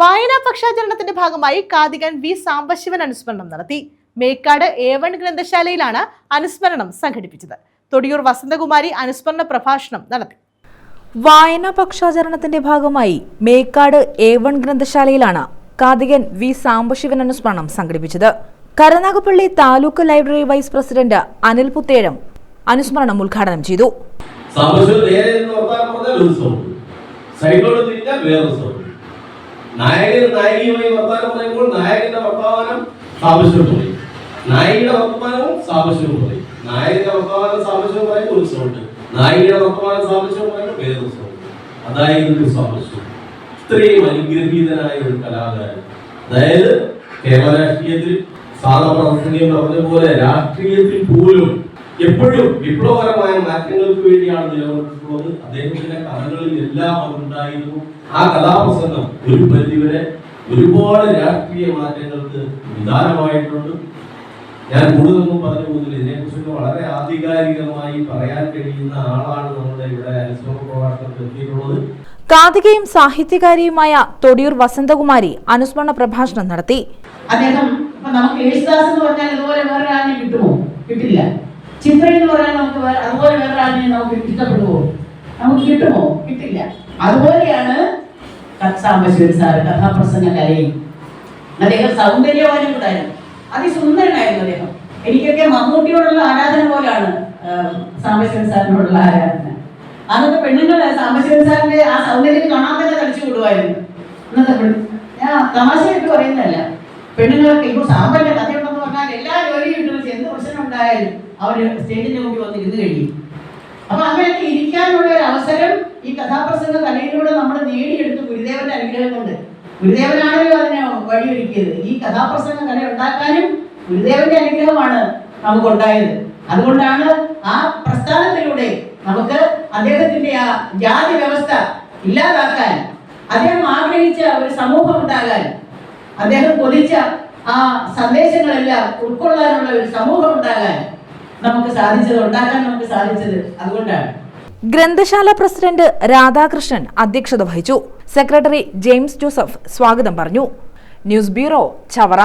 വായനാ പക്ഷാചരണത്തിന്റെ ഭാഗമായി കാതികൻ വി സാംബശിവൻ അനുസ്മരണം നടത്തി. മേക്കാട് എ വൺ ഗ്രന്ഥശാലയിലാണ് അനുസ്മരണം സംഘടിപ്പിച്ചത്. തൊടിയൂർ വസന്തകുമാരി അനുസ്മരണ പ്രഭാഷണം നടത്തി. വായനാ പക്ഷാചരണത്തിന്റെ ഭാഗമായി മേക്കാട് എ വൺ ഗ്രന്ഥശാലയിലാണ് കാതികൻ വി സാംബശിവൻ അനുസ്മരണം സംഘടിപ്പിച്ചത്. Karunagappally taluk library vice president Anil Puthezham അനുസ്മരണം ഉദ്ഘാടനം ചെയ്തു. നായകൻ നായികയുമായി വർത്താനം പറയുമ്പോൾ നായകന്റെ വർത്തമാനം പറയും. നായികയുടെ വർത്തമാനവും സാമ്പശിവൻ പറയും. നായകന്റെ വർത്തമാനം സാമ്പശിവൻ പറയുമ്പോൾ ഒരു നായികയുടെ വർത്തമാനം സാമ്പശിവൻ പറയുമ്പോൾ വേറൊരു സൗണ്ട് അതായിരുന്നു സാമ്പശിവൻ ഇത്രയും അനുഗ്രഹീതനായ ഒരു കലാകാരൻ. അതായത് കേരള രാഷ്ട്രീയത്തിൽ സാധാപ്രവർത്തനം പറഞ്ഞ പോലെ രാഷ്ട്രീയത്തിൽ പോലും എപ്പോഴും വിപ്ലവകരമായ മാറ്റങ്ങൾക്ക് വേണ്ടിയാണ് നിലനിർത്തിയിട്ടുള്ളത് അദ്ദേഹത്തിന്റെ കഥകളിൽ എല്ലാം അതുണ്ടായിരുന്നു. ആ കഥാപ്രസംഗം ഒരു പരിധിവരെ ഒരുപാട് രാഷ്ട്രീയ മാറ്റങ്ങൾക്ക് നിദാനമായിട്ടുണ്ട്. ഞാൻ കൂടുതലൊന്നും പറഞ്ഞു പോകുന്നില്ല. ഇതിനെക്കുറിച്ചൊക്കെ വളരെ ആധികാരികമായി പറയാൻ കഴിയുന്ന ആളാണ് നമ്മുടെ ഇവിടെ അനുസ്മരണ പ്രഭാഷണത്തിൽ എത്തിയിട്ടുള്ളത്. കാതികയും സാഹിത്യകാരിയുമായ തൊടിയൂർ വസന്തകുമാരി അനുസ്മരണ പ്രഭാഷണം നടത്തി. അദ്ദേഹം ഇപ്പൊ നമുക്ക് യേശുദാസ് എന്ന് പറഞ്ഞാൽ ഇതുപോലെ വേറൊരാളിനെ കിട്ടുമോ? കിട്ടില്ല. ചിത്ര എന്ന് പറയാൻ നമുക്ക് അതുപോലെ വേറെ ആരെയും നമുക്ക് ഇഷ്ടപ്പെടുമോ നമുക്ക് കിട്ടുമോ? കിട്ടില്ല. അതുപോലെയാണ് സാംബശിവൻ സാറ് കഥാപ്രസംഗ കലയും അദ്ദേഹം സൗന്ദര്യവാനും കൂടായിരുന്നു അതിസുന്ദരനായിരുന്നു അദ്ദേഹം. എനിക്കൊക്കെ മമ്മൂട്ടിയോടുള്ള ആരാധന പോലെയാണ് സാംബശിവൻ സാറിനോടുള്ള ആരാധന. അന്നത്തെ പെണ്ണുങ്ങൾ സാംബശിവൻ സാറിന്റെ ആ സൗന്ദര്യം കാണാൻ തന്നെ കളിച്ചു വിടുമായിരുന്നു അന്നത്തെ പെണ്ണ് ഞാൻ തമാശയായിട്ട് പറയുന്നതല്ല. പെണ്ണുങ്ങൾക്ക് ഇപ്പോൾ സാമ്പന്റെ കഥയുണ്ടെന്ന് പറഞ്ഞാൽ എല്ലാ ജോലിയും ഇട്ട് എന്ത് അവർ ഉണ്ടായാലും അവർ സ്റ്റേജിന്റെ മുമ്പിൽ വന്ന് ഇരുന്ന് കഴിയും. അപ്പൊ അങ്ങനെയൊക്കെ ഇരിക്കാനുള്ള ഒരു അവസരം ഈ കഥാപ്രസംഗ കലയിലൂടെ നമ്മൾ നേടിയെടുത്ത് ഗുരുദേവന്റെ അനുഗ്രഹം കൊണ്ട്. ഗുരുദേവനാണല്ലോ അതിനെ വഴിയൊരുക്കിയത്. ഈ കഥാപ്രസംഗ കല ഉണ്ടാക്കാനും ഗുരുദേവന്റെ അനുഗ്രഹമാണ് നമുക്കുണ്ടായത്. അതുകൊണ്ടാണ് ആ പ്രസ്ഥാനത്തിലൂടെ നമുക്ക് അദ്ദേഹത്തിന്റെ ആ ജാതി വ്യവസ്ഥ ഇല്ലാതാക്കാൻ അദ്ദേഹം ആഗ്രഹിച്ച ഒരു സമൂഹം ഉണ്ടാകാൻ അദ്ദേഹം കൊതിച്ച ആ സന്ദേശങ്ങളെല്ലാം ഉൾക്കൊള്ളാനുള്ള ഒരു സമൂഹം ഉണ്ടാകാൻ നമുക്ക് സാധിച്ചത് ഉണ്ടാക്കാൻ നമുക്ക് സാധിച്ചത് അതുകൊണ്ടാണ്. ഗ്രന്ഥശാല പ്രസിഡന്റ് രാധാകൃഷ്ണൻ അധ്യക്ഷത വഹിച്ചു. സെക്രട്ടറി ജെയിംസ് ജോസഫ് സ്വാഗതം പറഞ്ഞു. News bureau Chavara.